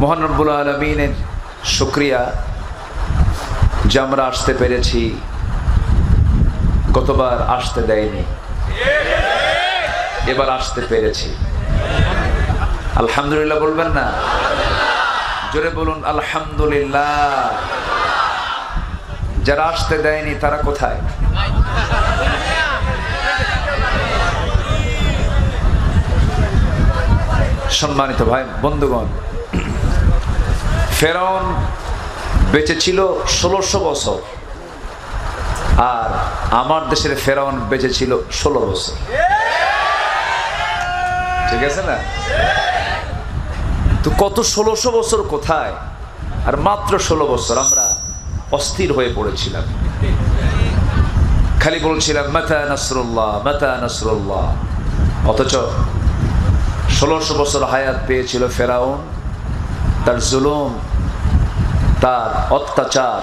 মোহান রব্বুল আলমিনের শুক্রিয়া যে আমরা আসতে পেরেছি। গতবার আসতে দেয়নি। এবার আসতে পেরেছি। আলহামদুলিল্লাহ বলবেন না? জোরে বলুন, আলহামদুলিল্লাহ। যারা আসতে দেয়নি, তারা কোথায়? সম্মানিত ভাই, বন্ধুগণ ফেরাউন বেঁচে ছিল ষোলোশো বছর, আর আমার দেশের ফেরাউন বেঁচে ছিল ষোলো বছর। ঠিক আছে না? তো কত ষোলোশো বছর কোথায়? আর মাত্র ষোলো বছর আমরা অস্থির হয়ে পড়েছিলাম। খালি বলছিলাম, মাতা নাসরুল্লাহ মাতা নাসরুল্লাহ। অথচ ষোলোশো বছর হায়াত পেয়েছিল ফেরাউন। তার জুলুম, তার অত্যাচার,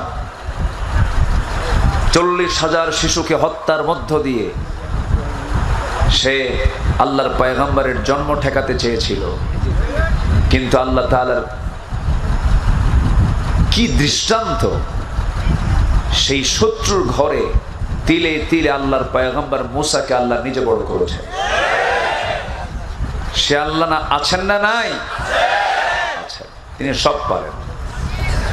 চল্লিশ হাজার শিশুকে হত্যার মধ্য দিয়ে সে আল্লাহর পয়গম্বরের জন্ম ঠেকাতে চেয়েছিল। কিন্তু আল্লাহ তালার কি দৃষ্টান্ত? সেই শত্রুর ঘরে তিলে তিলে আল্লাহর পয়গম্বর মুসাকে আল্লাহ নিজে বড় করেছে সে আল্লাহ না আছেন না নাই? তিনি সব পারেন।